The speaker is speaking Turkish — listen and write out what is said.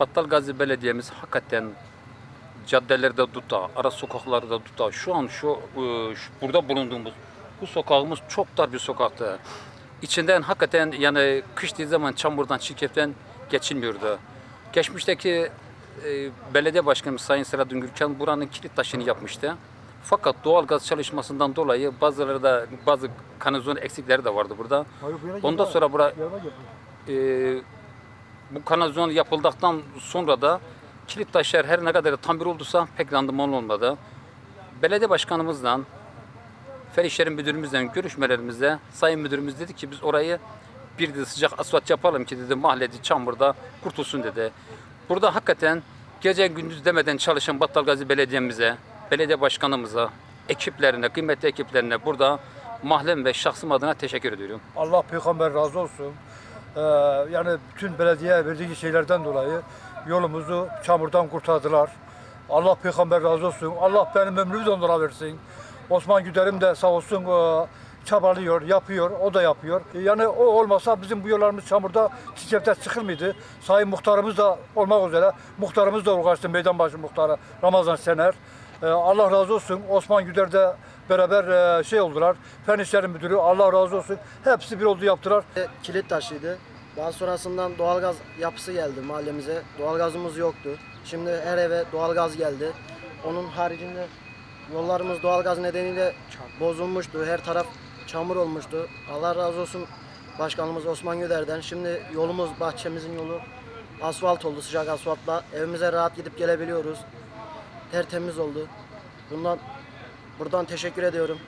Battal Gazi Belediye'miz hakikaten caddelerde tuta, ara sokaklarda tuta. Şu an şu, e, şu burada bulunduğumuz bu sokağımız çok dar bir sokaktı. İçinden hakikaten yani kış dediği zaman çamurdan, çirkeften geçilmiyordu. Geçmişteki e, belediye başkanımız Sayın Selahattin Gürkan buranın kilit taşını yapmıştı. Fakat doğal gaz çalışmasından dolayı bazıları da bazı kanalizasyon eksikleri de vardı burada. Ondan sonra bura e, bu kanalizasyon yapıldıktan sonra da kilit taşlar her ne kadar tam bir olduysa pek randıman olmadı. Belediye başkanımızla Fen İşleri Müdürümüzle görüşmelerimizde Sayın Müdürümüz dedi ki biz orayı bir de sıcak asfalt yapalım ki dedi mahalleci çamurda kurtulsun dedi. Burada hakikaten gece gündüz demeden çalışan Battalgazi Belediye'mize, belediye başkanımıza, ekiplerine, kıymetli ekiplerine burada mahallen ve şahsım adına teşekkür ediyorum. Allah peygamber razı olsun. Ee, yani bütün belediye verdiği şeylerden dolayı yolumuzu çamurdan kurtardılar. Allah peygamber razı olsun. Allah benim ömrümü de onlara versin. Osman Güder'im de sağ olsun e, çabalıyor, yapıyor, o da yapıyor. E, Yani o olmasa bizim bu yollarımız çamurda çiçekte çıkılmıydı. Sayın muhtarımız da olmak üzere, muhtarımız da uğraştı, meydanbaşı muhtarı Ramazan Sener. E, Allah razı olsun. Osman Güder de beraber e, şey oldular. Fen İşleri Müdürü Allah razı olsun. Hepsi bir oldu yaptılar. E, kilit taşıydı. Daha sonrasından doğalgaz yapısı geldi mahallemize. Doğalgazımız yoktu. Şimdi her eve doğalgaz geldi. Onun haricinde yollarımız doğalgaz nedeniyle bozulmuştu. Her taraf çamur olmuştu. Allah razı olsun başkanımız Osman Güder'den. Şimdi yolumuz, bahçemizin yolu asfalt oldu sıcak asfaltla. Evimize rahat gidip gelebiliyoruz. Tertemiz oldu. Bundan buradan teşekkür ediyorum.